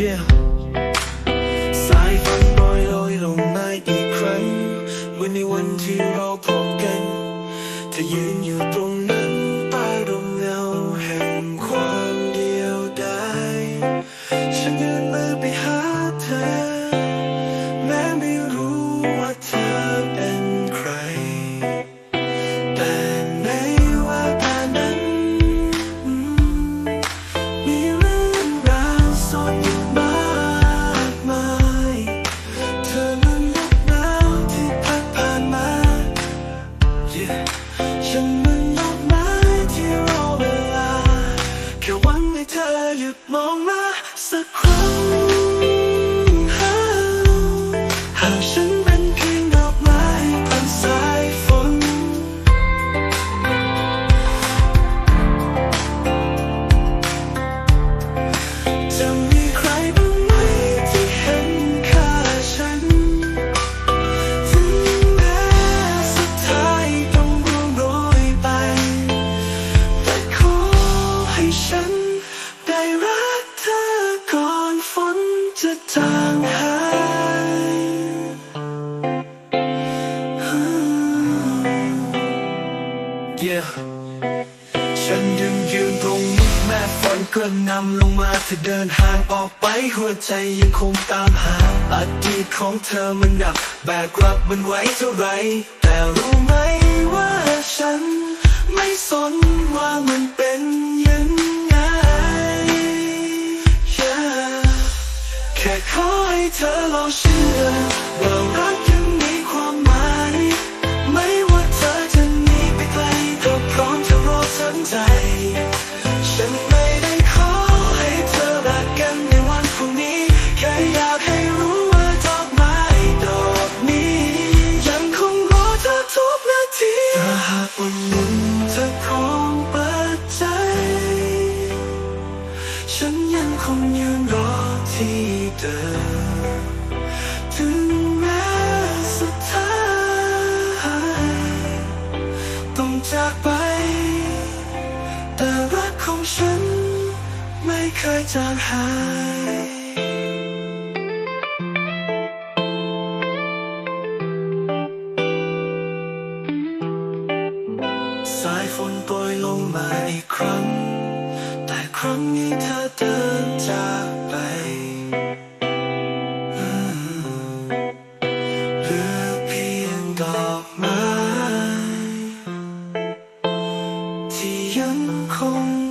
Yeah สายฝันลอยลอยลงมาอีกครั้งวันในวันที่เราพบกันเธอยืนอยู่ตรง อหยุ ได้รักเธอก่อนฝนจะจางหาย Yeah ฉันยังยืนตรงนี้แม้ฝนกระนำลงมาเธอเดินห่างออกไปหัวใจยังคงตามหาอดีตของเธอมันหนัก แบกรับมันไว้เท่าไร แต่รู้ไหมว่าฉัน ไม่สนว่ามันเป็น ให้เธอลองเชื่อว่ารักยังมีความหมาย ไม่ว่าเธอจะหนีไปไกลก็พร้อมจะรอสนใจ ฉันไม่ได้ขอให้เธอรักกันในวันพรุ่งนี้ แค่อยากให้รู้ว่าดอกไม้ดอกนี้ ยังคงรอเธอทุกนาทีถ้าหากวันหนึ่งเธอพร้อมเปิดใจ ฉันยังคงยืนรอที่เดิม ฉันไม่เคยจางหายสายฝนโปรยลงมาอีกครั้ง แต่ครั้งนี้เธอเดินจากไปเหลือเพียงดอกไม้ที่ยังคง